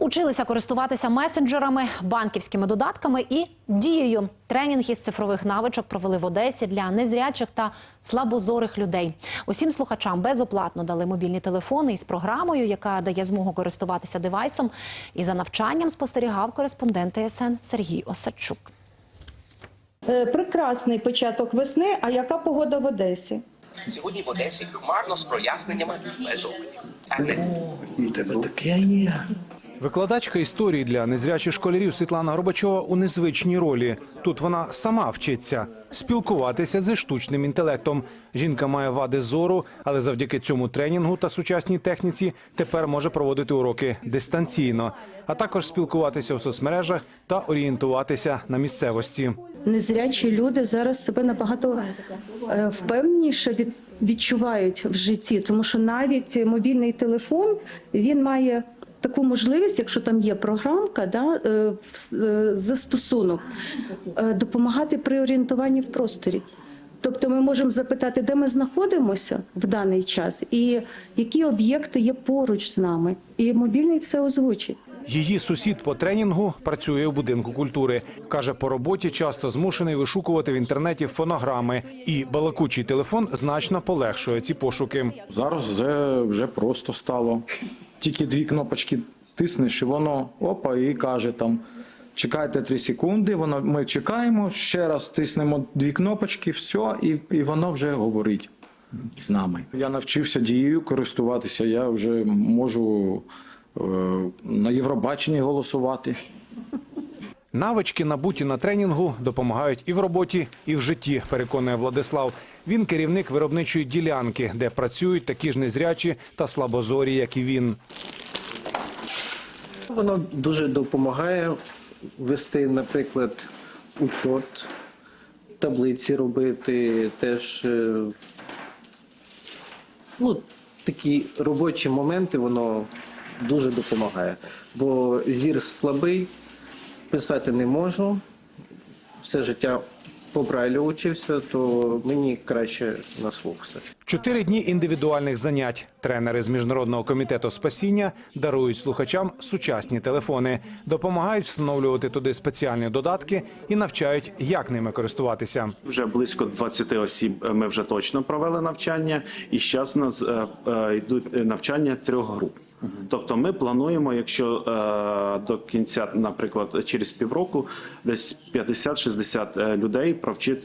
Училися користуватися месенджерами, банківськими додатками і дією. Тренінг із цифрових навичок провели в Одесі для незрячих та слабозорих людей. Усім слухачам безоплатно дали мобільні телефони із програмою, яка дає змогу користуватися девайсом. І за навчанням спостерігав кореспондент ТСН Сергій Осадчук. Е, Прекрасний початок весни. А яка погода в Одесі? Сьогодні в Одесі хмарно з проясненнями без опадів. А не тебе таке є. Викладачка історії для незрячих школярів Світлана Горбачова у незвичній ролі. Тут вона сама вчиться спілкуватися зі штучним інтелектом. Жінка має вади зору, але завдяки цьому тренінгу та сучасній техніці тепер може проводити уроки дистанційно, а також спілкуватися у соцмережах та орієнтуватися на місцевості. Незрячі люди зараз себе набагато е, впевненіше від, відчувають в житті, тому що навіть мобільний телефон він має таку можливість, якщо там є програмка, да, е, е, застосунок, е, допомагати при орієнтуванні в просторі. Тобто ми можемо запитати, де ми знаходимося в даний час, і які об'єкти є поруч з нами. І мобільний все озвучить. Її сусід по тренінгу працює у будинку культури. каже, по роботі часто змушений вишукувати в інтернеті фонограми, і балакучий телефон значно полегшує ці пошуки. Зараз вже, вже просто стало. Тільки дві кнопочки тиснеш, і воно опа, і каже там. Чекайте 3 секунди, воно, ми чекаємо, ще раз тиснемо дві кнопочки, все, і, і воно вже говорить з нами. Я навчився дією користуватися, я вже можу е, на Євробаченні голосувати. Навички, набуті на тренінгу, допомагають і в роботі, і в житті. Переконує Владислав. Він керівник виробничої ділянки, де працюють такі ж незрячі та слабозорі, як і він. Воно дуже допомагає вести, наприклад, учет, таблиці робити, теж е, ну, такі робочі моменти воно дуже допомагає. Бо зір слабий, писати не можу. Все життя по брайлю учився, то мені краще на слух все. Чотири дні індивідуальних занять. Тренери з міжнародного комітету спасіння дарують слухачам сучасні телефони, допомагають встановлювати туди спеціальні додатки і навчають, як ними користуватися. Вже близько 20 осіб е, ми вже точно провели навчання, і зараз у нас е, е, йдуть навчання трьох груп. Тобто, ми плануємо, якщо е, до кінця, наприклад, через півроку, десь 50-60 людей провчити